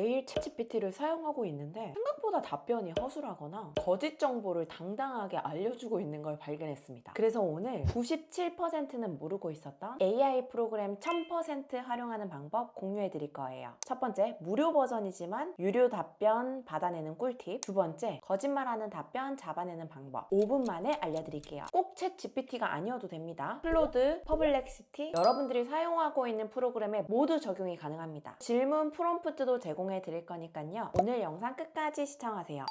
매일 챗GPT를 사용하고 있는데 생각보다 답변이 허술하거나 거짓 정보를 당당하게 알려주고 있는 걸 발견했습니다. 그래서 오늘 97%는 모르고 있었던 AI 프로그램 1000% 활용하는 방법 공유해 드릴 거예요. 첫 번째, 무료 버전이지만 유료 답변 받아내는 꿀팁. 두 번째, 거짓말하는 답변 잡아내는 방법. 5분 만에 알려드릴게요. 꼭 챗 GPT가 아니어도 됩니다. 클로드, 퍼블렉시티, 여러분들이 사용하고 있는 프로그램에 모두 적용이 가능합니다. 질문 프롬프트도 제공 해 드릴 거니까요. 오늘 영상 끝까지 시청하세요.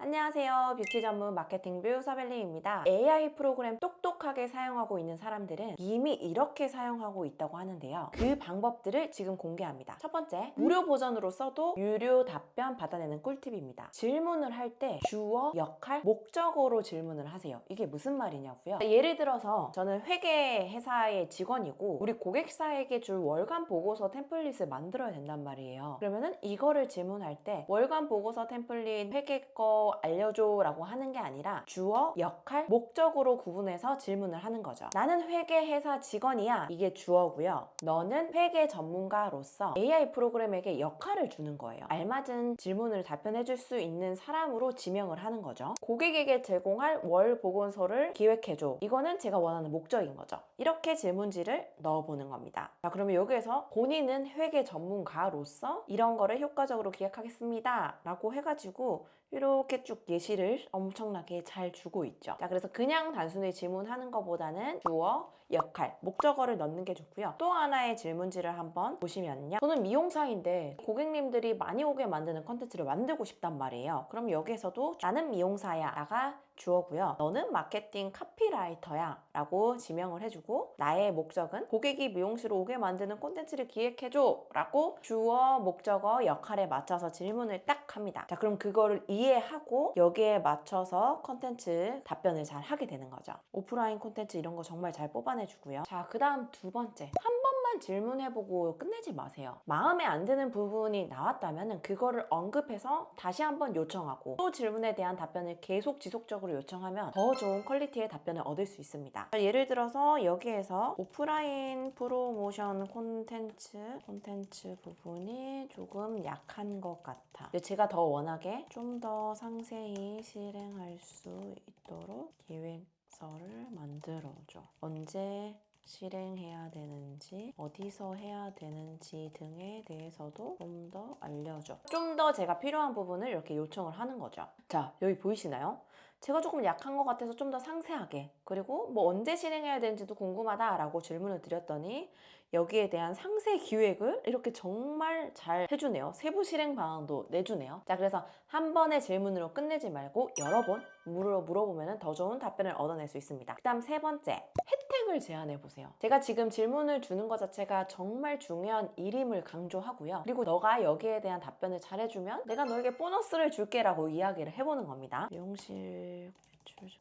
안녕하세요. 뷰티 전문 마케팅 뷰 서벨리입니다. AI 프로그램 똑똑하게 사용하고 있는 사람들은 이미 이렇게 사용하고 있다고 하는데요. 그 방법들을 지금 공개합니다. 첫 번째, 무료 버전으로 써도 유료 답변 받아내는 꿀팁입니다. 질문을 할 때 주어, 역할, 목적어로 질문을 하세요. 이게 무슨 말이냐고요? 예를 들어서 저는 회계 회사의 직원이고 우리 고객사에게 줄 월간 보고서 템플릿을 만들어야 된단 말이에요. 그러면은 이거를 질문할 때 월간 보고서 템플릿 회계 거 알려줘 라고 하는 게 아니라 주어, 역할, 목적으로 구분해서 질문을 하는 거죠. 나는 회계 회사 직원이야. 이게 주어고요. 너는 회계 전문가로서 AI 프로그램에게 역할을 주는 거예요. 알맞은 질문을 답변해 줄 수 있는 사람으로 지명을 하는 거죠. 고객에게 제공할 월 보고서를 기획해줘. 이거는 제가 원하는 목적인 거죠. 이렇게 질문지를 넣어보는 겁니다. 자, 그러면 여기에서 본인은 회계 전문가로서 이런 거를 효과적으로 기획하겠습니다. 라고 해가지고 이렇게 쭉 예시를 엄청나게 잘 주고 있죠. 자, 그래서 그냥 단순히 질문하는 것보다는 주어, 역할, 목적어를 넣는 게 좋고요. 또 하나의 질문지를 한번 보시면요. 저는 미용사인데 고객님들이 많이 오게 만드는 컨텐츠를 만들고 싶단 말이에요. 그럼 여기에서도 나는 미용사야. 나가 주어고요. 너는 마케팅 카피라이터야. 라고 지명을 해주고 나의 목적은 고객이 미용실로 오게 만드는 콘텐츠를 기획해줘. 라고 주어, 목적어, 역할에 맞춰서 질문을 딱 합니다. 자, 그럼 그거를 이해하고 여기에 맞춰서 콘텐츠 답변을 잘 하게 되는 거죠. 오프라인 콘텐츠 이런 거 정말 잘 뽑아내주고요. 자, 그 다음 두 번째. 한 번만 질문해보고 끝내지 마세요. 마음에 안 드는 부분이 나왔다면 그거를 언급해서 다시 한번 요청하고 또 질문에 대한 답변을 계속 지속적으로 요청하면 더 좋은 퀄리티의 답변을 얻을 수 있습니다. 예를 들어서 여기에서 오프라인 프로모션 콘텐츠 콘텐츠 부분이 조금 약한 것 같아. 제가 더 원하게 좀 더 상세히 실행할 수 있도록 기획서를 만들어줘. 언제 실행해야 되는지, 어디서 해야 되는지 등에 대해서도 좀 더 알려줘. 좀 더 제가 필요한 부분을 이렇게 요청을 하는 거죠. 자, 여기 보이시나요? 제가 조금 약한 것 같아서 좀 더 상세하게 그리고 뭐 언제 실행해야 되는지도 궁금하다라고 질문을 드렸더니 여기에 대한 상세 기획을 이렇게 정말 잘 해주네요. 세부 실행 방안도 내주네요. 자, 그래서 한 번의 질문으로 끝내지 말고 여러 번 물어 물어보면 더 좋은 답변을 얻어낼 수 있습니다. 그 다음 세 번째, 혜택 을 제안해 보세요. 제가 지금 질문을 주는 것 자체가 정말 중요한 일임을 강조하고요. 그리고 너가 여기에 대한 답변을 잘 해주면 내가 너에게 보너스를 줄게라고 이야기를 해보는 겁니다. 미용실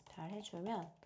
잘 해주면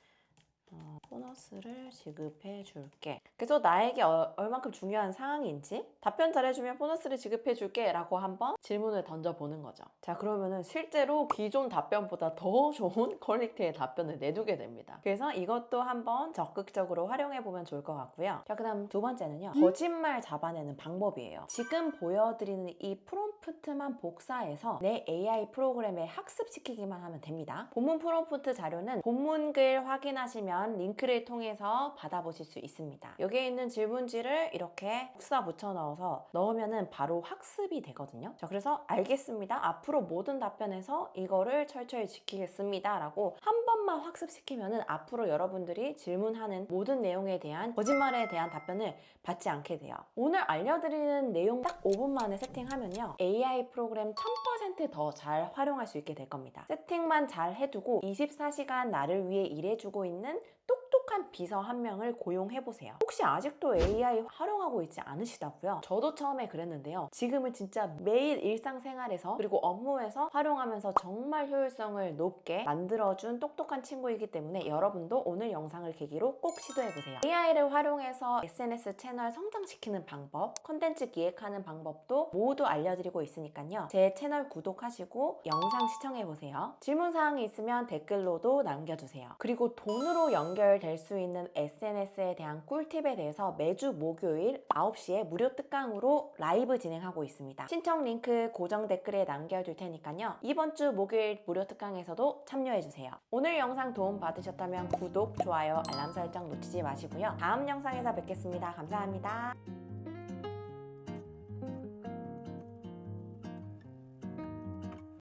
어, 보너스를 지급해 줄게. 그래서 나에게 어- 얼만큼 중요한 상황인지 답변 잘해주면 보너스를 지급해 줄게 라고 한번 질문을 던져보는 거죠. 자, 그러면은 실제로 기존 답변보다 더 좋은 퀄리티의 답변을 내두게 됩니다. 그래서 이것도 한번 적극적으로 활용해 보면 좋을 것 같고요. 자, 그 다음 두 번째는요. 거짓말 잡아내는 방법이에요. 지금 보여드리는 이 프롬프트만 복사해서 내 AI 프로그램에 학습시키기만 하면 됩니다. 본문 프롬프트 자료는 본문글 확인하시면 링크를 통해서 받아보실 수 있습니다. 여기에 있는 질문지를 이렇게 복사 붙여 넣어서 넣으면은 바로 학습이 되거든요. 자, 그래서 알겠습니다. 앞으로 모든 답변에서 이거를 철저히 지키겠습니다. 라고 한 번만 학습시키면은 앞으로 여러분들이 질문하는 모든 내용에 대한 거짓말에 대한 답변을 받지 않게 돼요. 오늘 알려드리는 내용 딱 5분 만에 세팅하면요. AI 프로그램 1000%더 잘 활용할 수 있게 될 겁니다. 세팅만 잘 해두고 24시간 나를 위해 일해주고 있는 то 똑똑한 비서 한 명을 고용해 보세요. 혹시 아직도 AI 활용하고 있지 않으시다고요? 저도 처음에 그랬는데요. 지금은 진짜 매일 일상생활에서 그리고 업무에서 활용하면서 정말 효율성을 높게 만들어준 똑똑한 친구이기 때문에 여러분도 오늘 영상을 계기로 꼭 시도해 보세요. AI를 활용해서 SNS 채널 성장시키는 방법, 컨텐츠 기획하는 방법도 모두 알려드리고 있으니까요. 제 채널 구독하시고 영상 시청해 보세요. 질문 사항이 있으면 댓글로도 남겨주세요. 그리고 돈으로 연결될 낼 수 있는 SNS에 대한 꿀팁에 대해서 매주 목요일 9시에 무료 특강으로 라이브 진행하고 있습니다. 신청 링크 고정 댓글에 남겨둘 테니까요. 이번 주 목요일 무료 특강에서도 참여해주세요. 오늘 영상 도움 받으셨다면 구독, 좋아요, 알람 설정 놓치지 마시고요. 다음 영상에서 뵙겠습니다. 감사합니다.